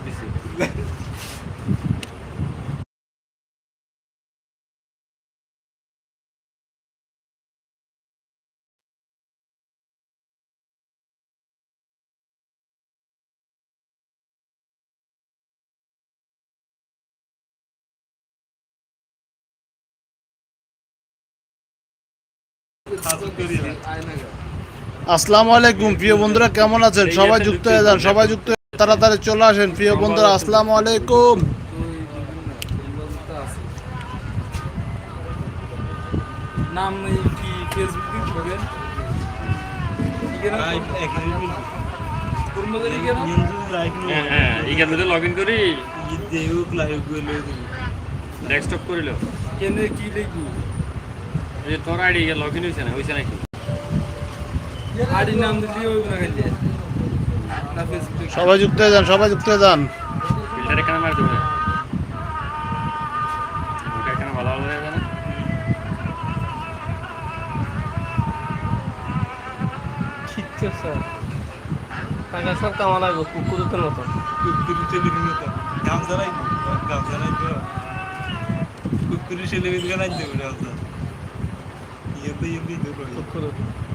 দিছি আসসালামু আলাইকুম প্রিয় বন্ধুরা কেমন আছেন? সবাই যুক্ত হয়ে যান সবাই যুক্ত তাড়াতাড়ি চলে আসেন প্রিয় বন্ধুরা আসসালামু আলাইকুম। নাম কি ফেসবুক হ্যাঁ হ্যাঁ থেকে লগ ইন করি ডেস্কটপ করিল কেনে কি দেখবি? এই তোর আইডি লগ ইন হয়েছে না হয়েছে নাকি? আইডি নাম দিলি ওই না সবাই যুক্ত হয়ে যান সবাই যুক্ত হয়ে যান। ফিল্টার এখানে মার দেবে। এখানে ভালো ভালো হয়ে যাবে স্যার। টাকা সব কামা লাগবে কুকুরের মতো। কুকুরের সবাই যুক্ত হয়ে যায় সবাই যুক্ত হয়ে যায় তাড়াতাড়ি তাড়াতাড়ি আলহামদুলিল্লাহ আলহামদুলিল্লাহ আলহামদুলিল্লাহ হচ্ছে ব্যানার এখানে লাগাইছি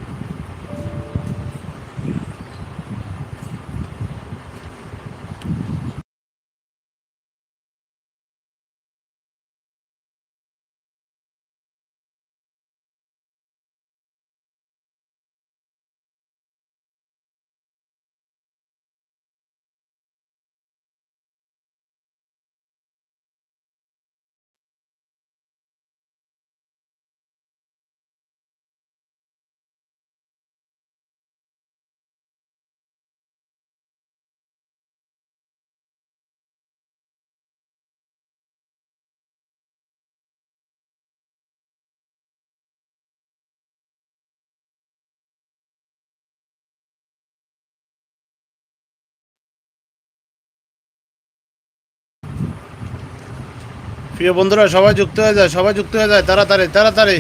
একটু বন্ধুরা সবাই যুক্ত হয়ে যায় সবাই যুক্ত হয়ে যায় তাড়াতাড়ি তাড়াতাড়ি।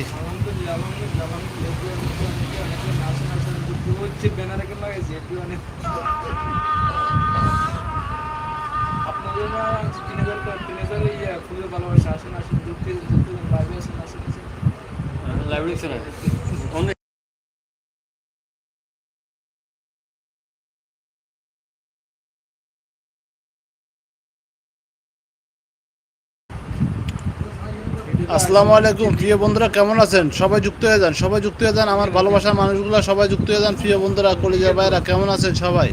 লাইব্রেরি লাইভ দিচ্ছে না অন্য আসসালামু আলাইকুম, প্রিয় বন্ধুরা, কেমন আছেন? সবাই যুক্ত হয়ে যান, সবাই যুক্ত হয়ে যান। আমার ভালোবাসার মানুষগুলো সবাই যুক্ত হয়ে যান, প্রিয় বন্ধুরা, কলিজার ভাইরা কেমন আছেন সবাই?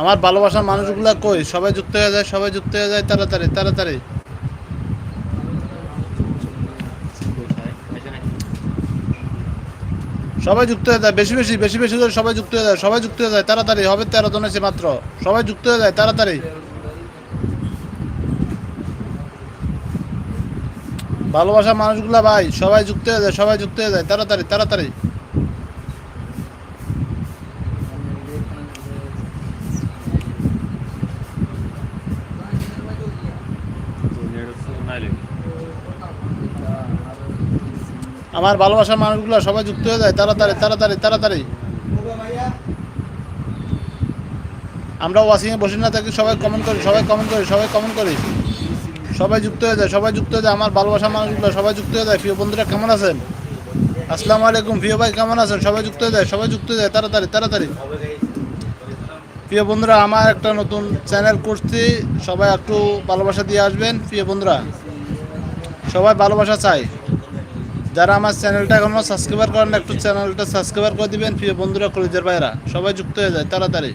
আমার ভালোবাসার মানুষগুলা কই? সবাই যুক্ত হয়ে যায়, সবাই যুক্ত হয়ে যায়, তাড়াতাড়ি তাড়াতাড়ি। সবাই যুক্ত হয়ে যায়, বেশি বেশি বেশি বেশি করে সবাই যুক্ত হয়ে যায়, সবাই যুক্ত হয়ে যায়, তাড়াতাড়ি, হবে তেরো জন আছে মাত্র। সবাই যুক্ত হয়ে যায়, তাড়াতাড়ি। ভালোবাসা মানুষগুলা ভাই, সবাই যুক্ত হয়ে যায়, সবাই যুক্ত হয়ে যায়। তাড়াতাড়ি তাড়াতাড়ি। আমার ভালোবাসার মানুষগুলো সবাই যুক্ত হয়ে যায়। তাড়াতাড়ি তাড়াতাড়ি তাড়াতাড়ি। আমরা ওয়াশিংয়ে বসে না থাকি, সবাই কমেন্ট করি, সবাই কমেন্ট করি, সবাই কমেন্ট করি। সবাই যুক্ত হয়ে যায়, সবাই যুক্ত হয়ে যায়, আমার ভালোবাসা মানুষগুলো সবাই যুক্ত হয়ে যায়। প্রিয় বন্ধুরা, কেমন আছেন? আসসালামু আলাইকুম। প্রিয় ভাই, কেমন আছেন? সবাই যুক্ত হয়ে যায়, সবাই যুক্ত হয়ে যায়, তাড়াতাড়ি তাড়াতাড়ি। প্রিয় বন্ধুরা, আমার একটা নতুন চ্যানেল করছি, সবাই একটু ভালোবাসা দিয়ে আসবেন, প্রিয় বন্ধুরা। সবাই ভালোবাসা চাই। যারা আমার চ্যানেলটা এখনও সাবস্ক্রাইবার করেন একটু চ্যানেলটা সাবস্ক্রাইবার করে দিবেন, প্রিয় বন্ধুরা, কলেজের ভাইরা সবাই যুক্ত হয়ে যায়, তাড়াতাড়ি।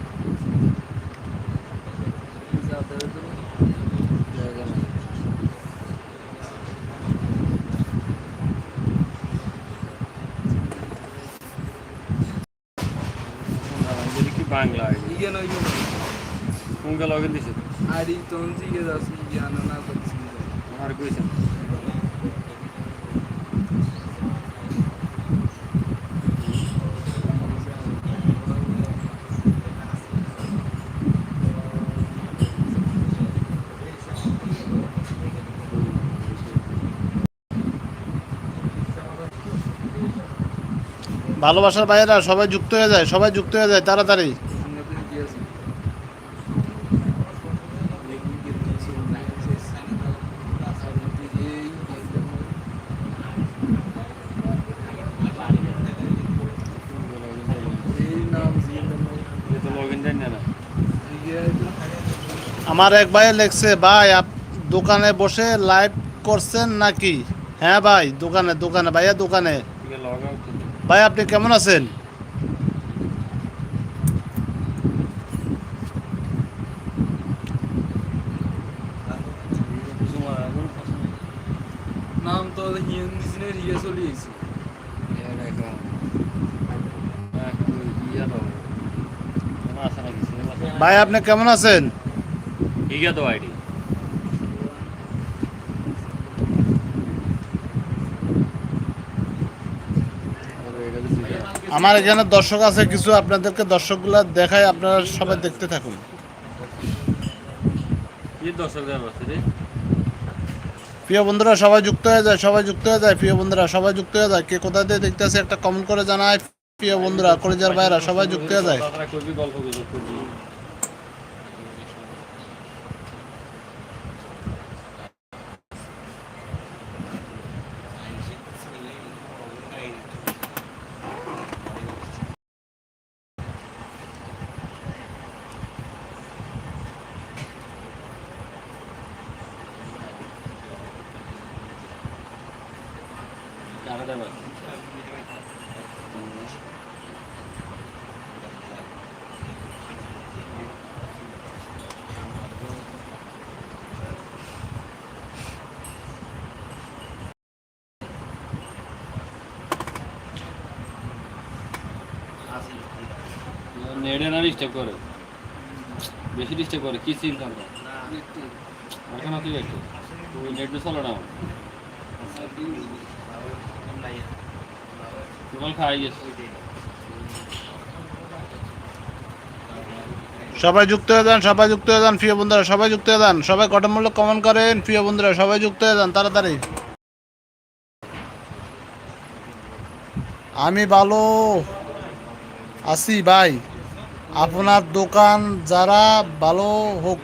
ਸਾਰੀ ਤੁੰਜੀ ਕੇ ਦਸੀ ਗਿਆਨ ਨਾ ভালোবাসার বাইরে সবাই যুক্ত হয়ে যায় সবাই যুক্ত হয়ে যায় তাড়াতাড়ি। আমার এক ভাই লেখছে ভাই আপ দোকানে বসে লাইভ করছেন নাকি? হ্যাঁ ভাই দোকানে দোকানে ভাইয়া দোকানে। ভাই আপনি কেমন আছেন? নাম তো ভাই আপনি কেমন আছেন? ঠিক আছে আইডি আমার এখানে দর্শক আছে কিছু আপনাদেরকে দর্শকগুলা দেখায় আপনারা সবাই দেখতে থাকুন। প্রিয় বন্ধুরা সবাই যুক্ত হয়ে যায় সবাই যুক্ত হয়ে যায় প্রিয় বন্ধুরা সবাই যুক্ত হয়ে যায়। কে কোথা দিয়ে দেখতেছে একটা কমেন্ট করে জানায়। প্রিয় বন্ধুরা কলেজের ভাইরা সবাই যুক্ত হয়ে যায়। ডিস্টার্ব করে। বেশি ডিস্টার্ব করে, কি তুই নেট চলো না সবাই যুক্ত হয়ে যান, সবাই যুক্ত হয়ে যান, প্রিয় বন্ধুরা, সবাই যুক্ত হয়ে যান। সবাই কটমূল্য কমেন্ট করেন, প্রিয় বন্ধুরা, সবাই যুক্ত হয়ে যান, তাড়াতাড়ি। আমি ভালো আছি, ভাই। আপনার দোকান যারা ভালো হোক,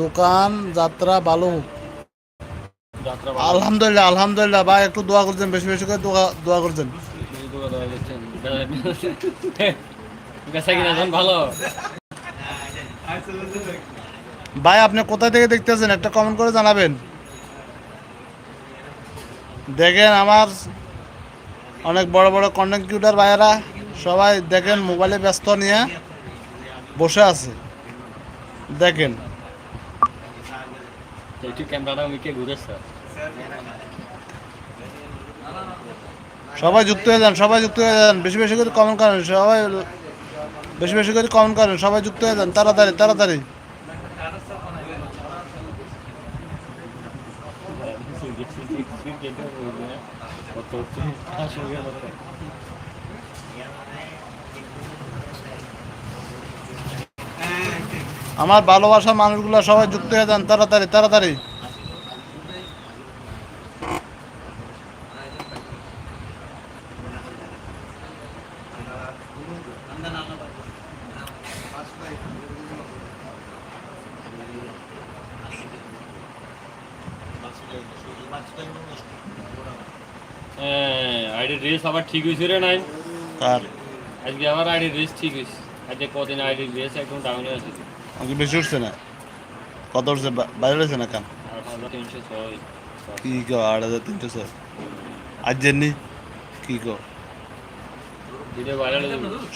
দোকান যাত্রা ভালো হোক। আলহামদুলিল্লাহ আলহামদুলিল্লাহ, ভাই, একটু দোয়া করছেন, বেশি বেশি করে দোয়া করছেন। ভাই, আপনি কোথা থেকে দেখতেছেন? একটা কমেন্ট করে জানাবেন। দেখেন, আমার অনেক বড় বড় কন্টেন্ট ভাইয়েরা। সবাই দেখেন মোবাইলে ব্যস্ত নিয়ে বসে আছে দেখেন সবাই যুক্ত হয়ে যান সবাই যুক্ত হয়ে যান বেশি বেশি করে কমেন্ট করেন সবাই বেশি বেশি করে কমেন্ট করেন সবাই যুক্ত হয়ে যান তাড়াতাড়ি তাড়াতাড়ি আমার ভালোবাসা মানুষগুলো সবাই যুক্ত হয়ে যান তাড়াতাড়ি তাড়াতাড়ি। আইডি রেস আবার ঠিক হয়েছে রে নাই আজকে আবার আইডি রেস ঠিক হয়েছে। আজকে কদিন আইডি রেস একদম ডাউনে আছে। আমাকে বেশি উঠছে না। কত উঠছে? বাইরে উঠছে না কান? আর কি কো আট হাজার তিনশো ছয়। আজ জেননি কি কো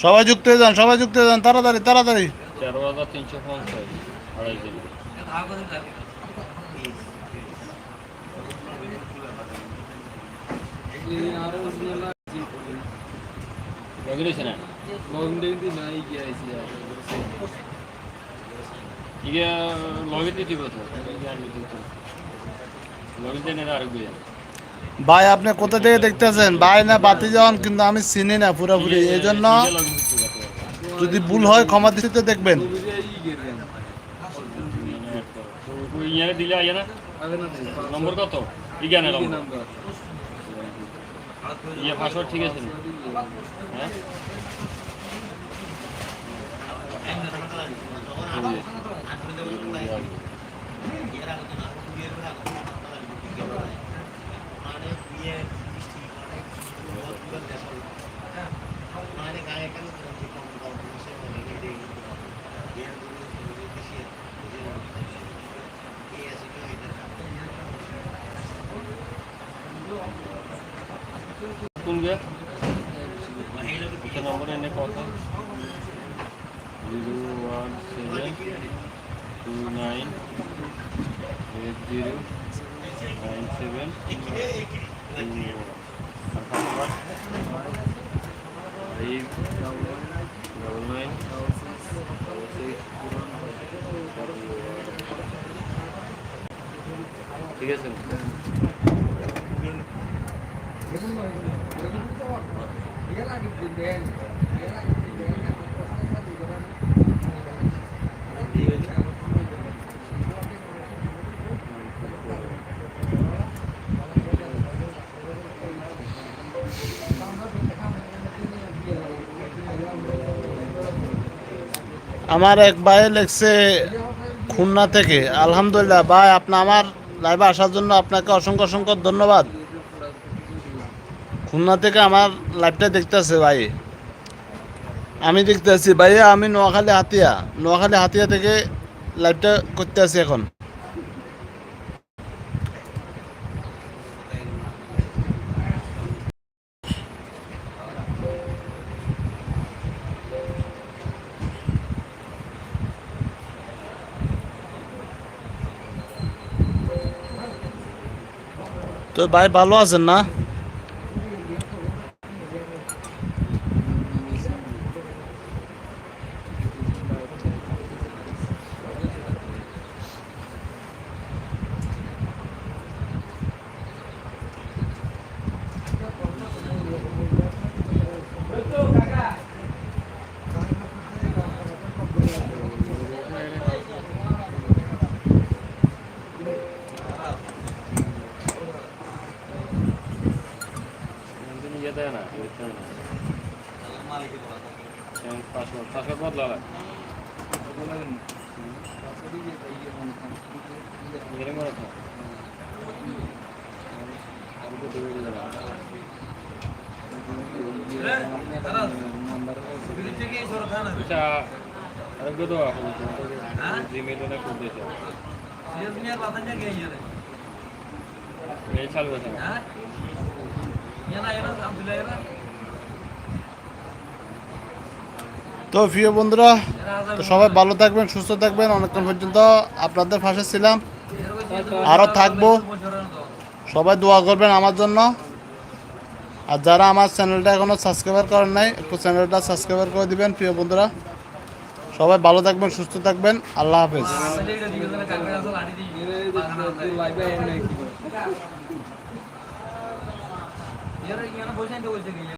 সবাই যুক্ত হয়ে যান, সবাই যুক্ত হয়ে যান, তাড়াতাড়ি তাড়াতাড়ি। হাজার তিনশো পঞ্চাশ আড়াই আরও ಈಗ দিতে আরেক ভাই আপনি কোথা থেকে দেখতেছেন? ভাই না বাতি যাওয়ান কিন্তু আমি চিনি না পুরোপুরি। এই জন্য দিতে যদি ভুল হয় ক্ষমা দৃষ্টিতে দেখবেন। দিলে আইয়া না? নম্বর কত? ইগানে নম্বর। ইয়ে পাসওয়ার্ড ঠিক আছে? হ্যাঁ কোন গে একটা নম্বর এনে কথা zero one seven two nine eight zero nine seven eight double nine ঠিক আছে আমার এক ভাই লেখছে খুলনা থেকে। আলহামদুলিল্লাহ, ভাই আপনার আমার লাইভে আসার জন্য আপনাকে অসংখ্য অসংখ্য ধন্যবাদ। খুলনা থেকে আমার লাইভটা দেখতেছে ভাই। আমি দেখতে আছি। ভাইয়া, আমি নোয়াখালী হাতিয়া। নোয়াখালী হাতিয়া থেকে লাইভটা করতে আছি এখন। তো ভাই ভালো আছেন না ইয়ে দেয় না পাসওয়ার্ড পাসওয়ার্ড বদলালা এরকম রাখো আমি তো দেবে দিলাম আচ্ছা আরে গো না তো প্রিয় বন্ধুরা, তো সবাই ভালো থাকবেন, সুস্থ থাকবেন। অনেকক্ষণ পর্যন্ত আপনাদের পাশে ছিলাম। আরও থাকব। সবাই দোয়া করবেন আমার জন্য। আর যারা আমার চ্যানেলটা এখনও সাবস্ক্রাইবার করেন নাই, একটু চ্যানেলটা সাবস্ক্রাইবার করে দিবেন, প্রিয় বন্ধুরা। সবাই ভালো থাকবেন, সুস্থ থাকবেন, আল্লাহ হাফেজ।